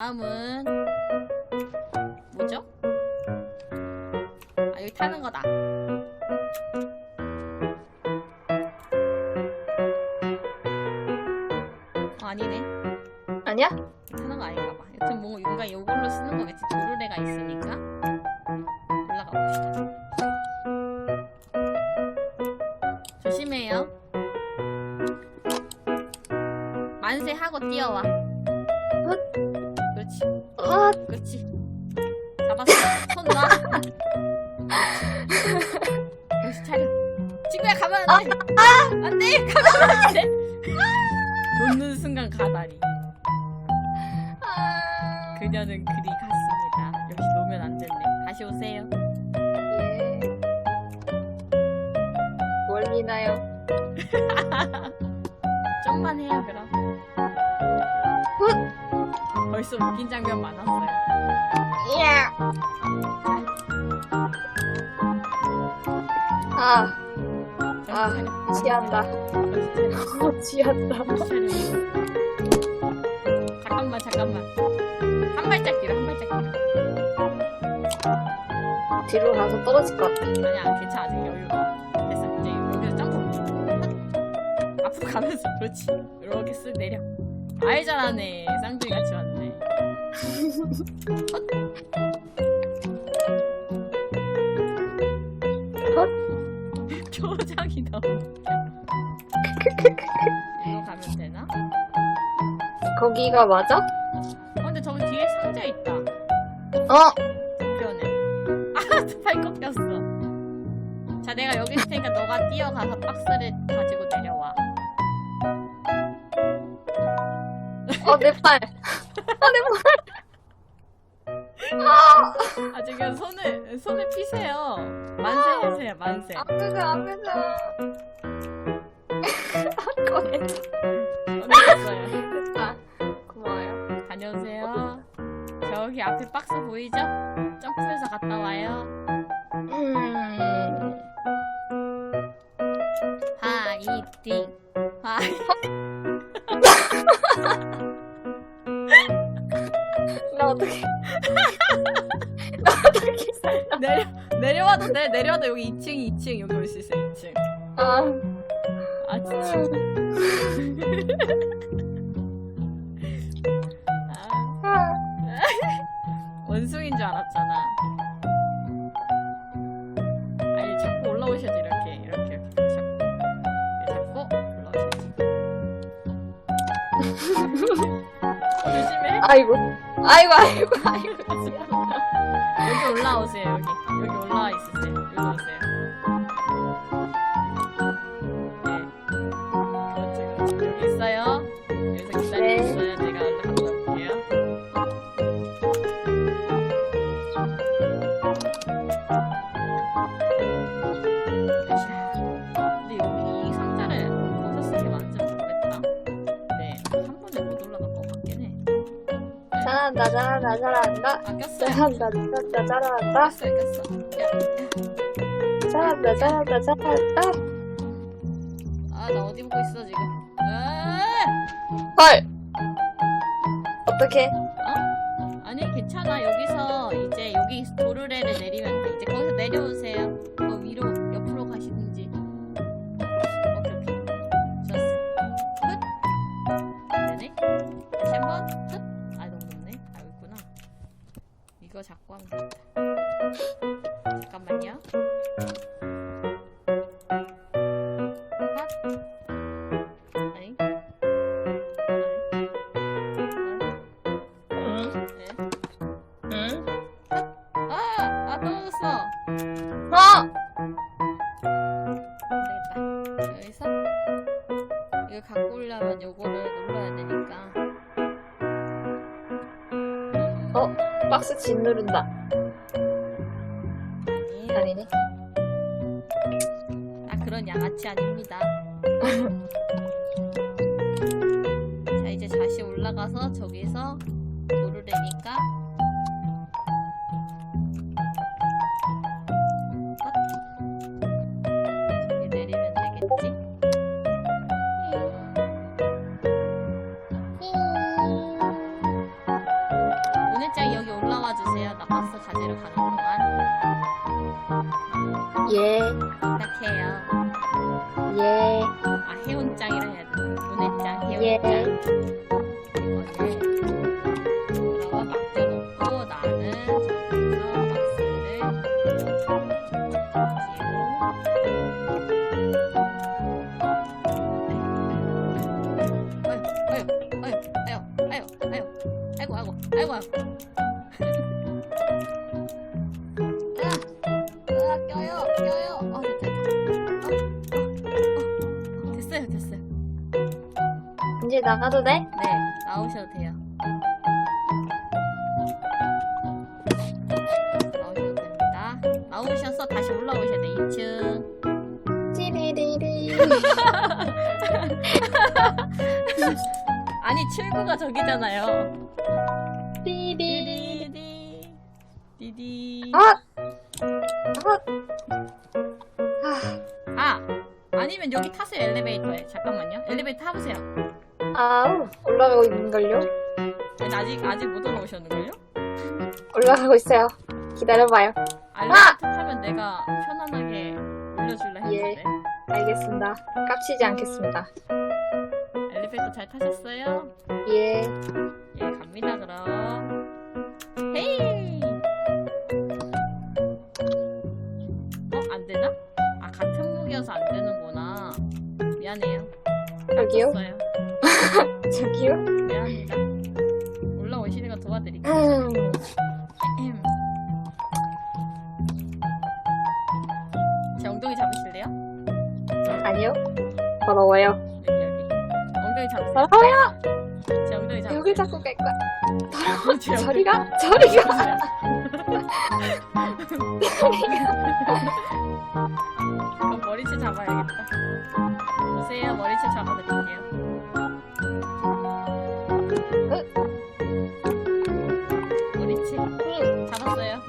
다음은 뭐죠? 아 여기 타는 거다. 어, 아니네. 아니야? 타는 거 아닌가 봐. 여튼 뭔가 뭔가 이걸로 쓰는 거겠지. 도르래가 있으니까. 올라가 봅시다. 조심해요. 만세 하고 뛰어와. 놔. 정신 차려. 친구야 가면 안 돼. 안 돼. 가면 안 돼. 놓는 순간 가다니. 아, 그녀는 그리 갔습니다. 역시 놓으면 안 됐네. 다시 오세요. 예. 뭘 미나요? 좀만 해요 그럼. 벌써 웃긴 장면 많았어요. 아, 아, 취한다. 정신 차려. 잠깐만 잠깐만. 한 발짝 뒤로 한 발짝 뒤로. 뒤로 가서 떨어질 것 같아. 아니야 괜찮아 아직 여유가 됐어 이제 여기서 점프 앞으로 가면서 그렇지 이렇게 쓱 내려 아이 잘하네 쌍둥이 같이 왔네 너무 이거 가면 되나? 거기가 맞아? 어 근데 저기 뒤에 상자 있다 어, 변해 아팔 꺾였어 자 내가 여기 있을 테니까 너가 뛰어가서 박스를 가지고 내려와 어, 내 팔. 어, 내 팔. 아, 아 지금 손을 손을 피세요. 만세 해주세요. 만세. 안 되죠, 안 되죠. 꺼내. 어디 갔어요? 됐다. 고마워요. 다녀오세요. 저기 앞에 박스 보이죠? 점프해서 갔다 와요. 음, 여기 2층 2층 여기 올 수 있어 2층. 아, 아 진짜. 아, 아. 원숭인 줄 알았잖아. 아니 자꾸 올라오셔야지 이렇게 이렇게 이렇게 자꾸 자꾸 올라오셔야지. 어, 조심해. 아이고. 아이고, 아이고, 아이고. 여기 올라오세요 여기 여기 올라와 있으세요. 잘한다, 잘한다, 잘한다. 아. 꼈어요, 꼈어. 야, 잘한다, 잘한다, 잘한다. 아, 나 어디 보고 있어, 지금. 아, 헐! 어떡해? 여기서 이거 갖고 오려면 요거를 눌러야 되니까. 어? 박스 진 누른다. 아니, 아니네. 아 그런 양아치 아닙니다. 자 이제 다시 올라가서 저기서 도르래니까 여기 올라와 주세요. 나 박스 가지러 가는 동안 예, 부탁해요. 예. 아 해운장이라 해야 돼. 문해장, 예. 해운장. 이거를 들어가 맡겨놓고 나는 저기서 박스를 가지고 아유, 아유, 아유, 아유, 아유, 아이고, 아이고, 아이고, 아이고. 으아, 으아, 껴요, 껴요. 어, 됐다, 됐다. 어, 어, 어, 됐어요, 됐어요. 이제 나가도 돼? 네, 나오셔도 돼요. 나오셔도 됩니다. 나오셔서 다시 올라오셔야 돼, 2층. 찌리리리. 아니, 출구가 저기잖아요. 디디. 아! 아, 아! 아니면 여기 타세요, 엘리베이터에. 잠깐만요. 엘리베이터 타보세요. 아우, 올라가고 있는걸요? 아니, 아직, 아직 못 올라오셨는걸요? 올라가고 있어요. 기다려봐요. 아, 엘리베이터 타면 내가 편안하게 올려줄라 예. 했는데. 알겠습니다. 깝치지 않겠습니다. 엘리베이터 잘 타셨어요? 예. 예, 갑니다, 그럼. 되나? 아, 같은 무기여서 안 되는구나. 미안해요. 저기요? 졌어요. 저기요? 미안합니다. 올라오시는 거 도와드릴게요. 음, 음. 제 엉덩이 잡으실래요? 아니요. 더러워요. 여기, 여기. 엉덩이 잡으세요. 더러워요! 제 엉덩이 잡으세요. 여길 자꾸 갈 거야. 제 엉덩이 저리가? 저리가! 그럼 머리채 잡아야겠다. 보세요, 머리채 잡아드릴게요. 머리채 잡았어요.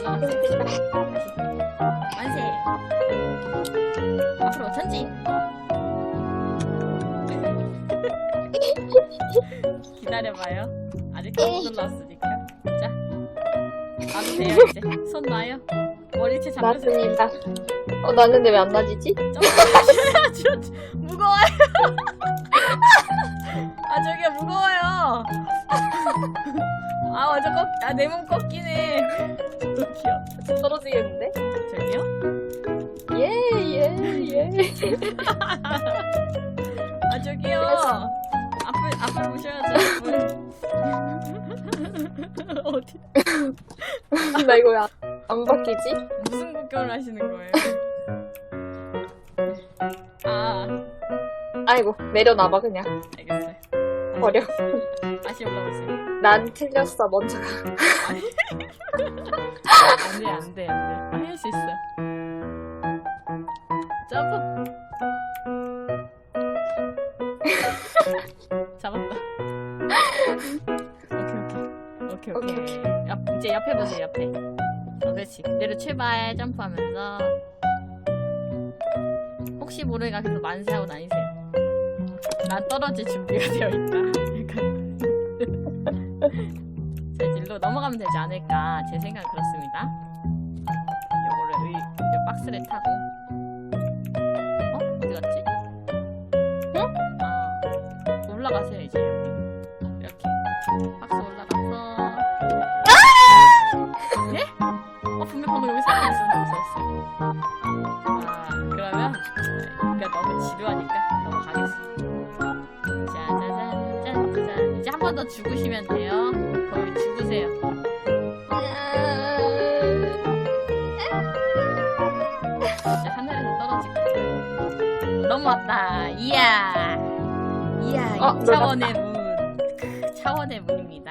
올라가세요. 다시. 만세. 앞으로 전진. 기다려봐요. 아직 못 올라왔으니까. 돼요 이제. 손 놔요. 머리채 잡으세요. 맞습니다. 어, 났는데 왜 안 나지지? 점프하셔야죠. 무거워요. 아 저기요 무거워요. 아 완전 꺾, 아내 몸 꺾이네. 저기요, 떨어지겠는데? 저기요. 예, 예, 예. 아 저기요. 앞을 앞을 보셔야죠. 앞을. 어디 나 이거 왜 안 바뀌지? 무슨 국경을 하시는 거예요? 아 아이고, 내려놔봐, 그냥. 알겠어요. 버려. 다시 올라오세요. 난 틀렸어, 먼저 가. 안돼 안돼 안돼 할 수 있어 점프 잡았다 오케이 오케이 오케이 오케이, 오케이 옆, 이제 옆에 보세요 옆에. 어, 그렇지. 그대로 출발 점프하면서. 혹시 모르니까 계속 만세하고 다니세요. 난 떨어질 준비가 되어 있다. 자, 이제 일로 넘어가면 되지 않을까. 제 생각은 그렇습니다. 요거를 의, 요 박스를 타고. 어? 어디 갔지? 응? 아 올라가세요 이제. 이렇게. 박스 올라 방금 여기 사람 있었는데 무서웠어. 아 그러면 그러니까 너무 지루하니까 넘어가겠습니다. 짜자잔 짠짠 이제 한 번 더 죽으시면 돼요. 거의 죽으세요. 이제 하늘에서 떨어질 거예요. 넘어왔다. 이야. 이야. 어, 이 차원의 문. 크, 차원의 문입니다.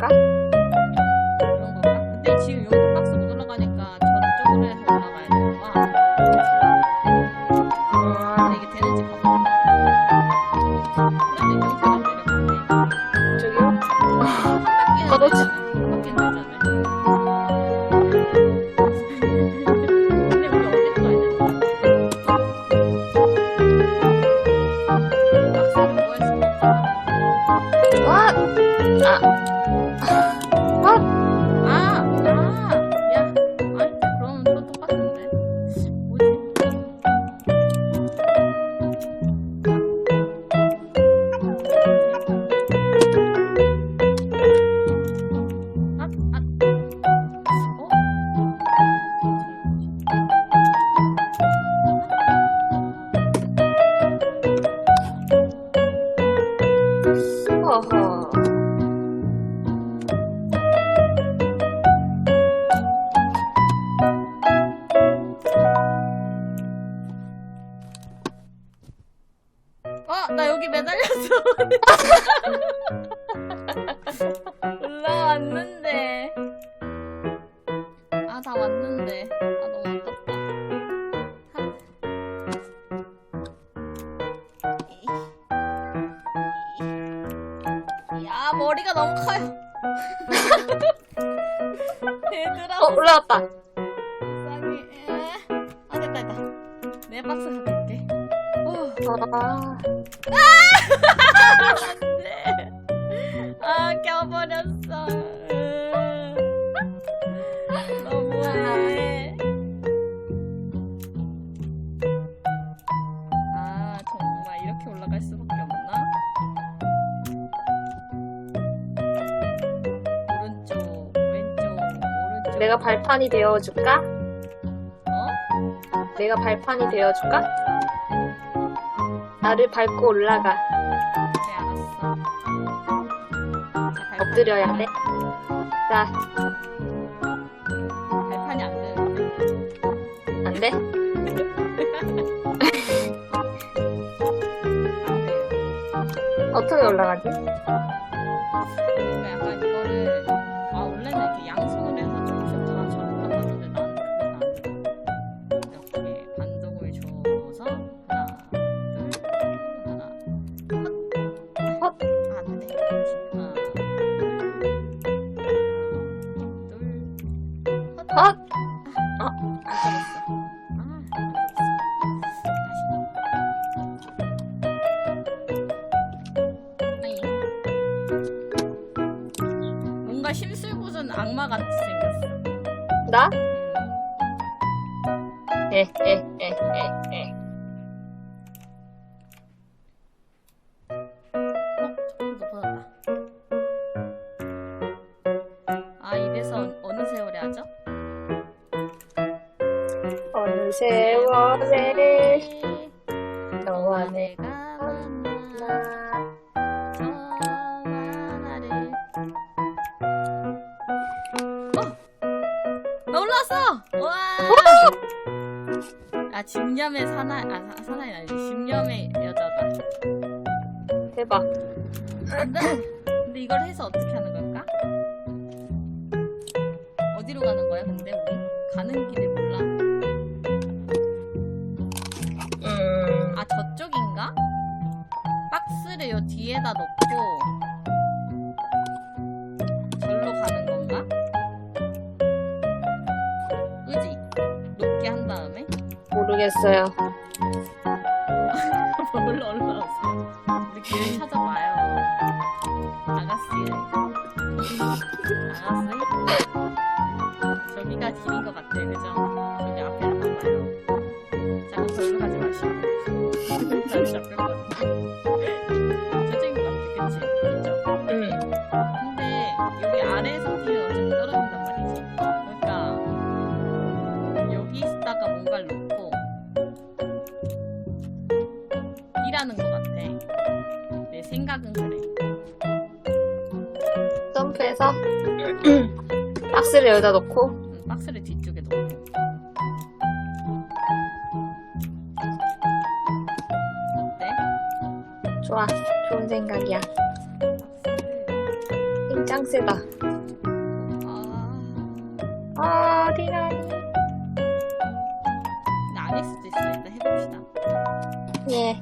Пока! 나 여기 매달렸어. 올라왔는데. 아, 다 왔는데. 아, 너무 아깝다. 하- 야, 머리가 너무 커요. 얘들아. 어, 올라왔다. 아. 아, 껴버렸어. 아, 정말 이렇게 올라갈 수밖에 없나? 오른쪽, 왼쪽, 오른쪽. 내가 발판이 되어줄까? 어? 내가 발판이 되어줄까? 나를 밟고 올라가. 그래 알았어. 엎드려야 돼. 자, 발판이 안 돼? 안 돼? 아, 네. 어떻게 올라가지? 아! 아! 뭔가 힘쓸 곳은 악마 같이 생겼어. 나? Seu 이 뒤에다 넣고 절로 가는 건가? 그지? 높게 한 다음에? 모르겠어요. 박스를 여기다 놓고. 음, 박스를 뒤쪽에 놓고. 어때? 좋아. 좋은 생각이야. 힘짱 세다. 아, 아, 디나니. 근데 아닐 수도 있어. 일단 해봅시다. 예.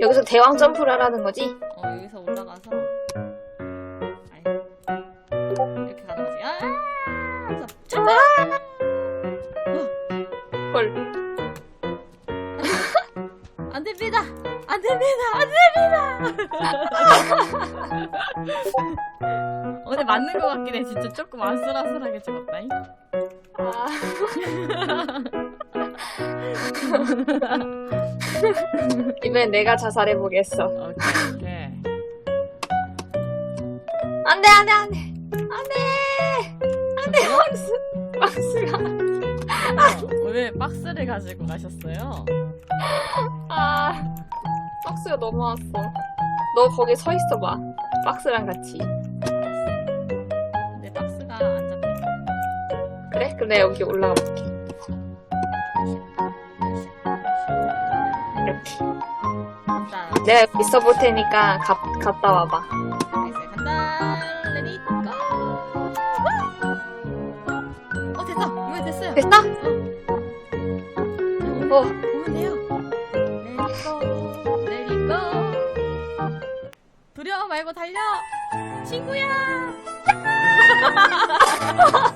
여기서 대왕 점프를 하라는 거지? 어, 근데 맞는 것 같긴 해. 진짜 조금 아슬아슬하게 죽었다잉. 아. 이번엔 내가 자살해 보겠어. 오케이, 오케이. 안 돼, 안 돼, 안 돼. 안 돼! 안 돼, 박스. 박스가. 어, 왜 박스를 가지고 가셨어요? 아. 박스가 넘어왔어. 너 거기 서 있어봐. 박스랑 같이. 근데 박스가 안 잡혀. 그래? 그럼 내가 여기 올라가 볼게. 이렇게. 간다. 내가 여기 있어 볼 테니까 가, 갔다 와봐. 이제 간다. 레디 고. 어, 됐어. 이거 됐어요. 됐어? 어. 어. 말고 달려. 친구야.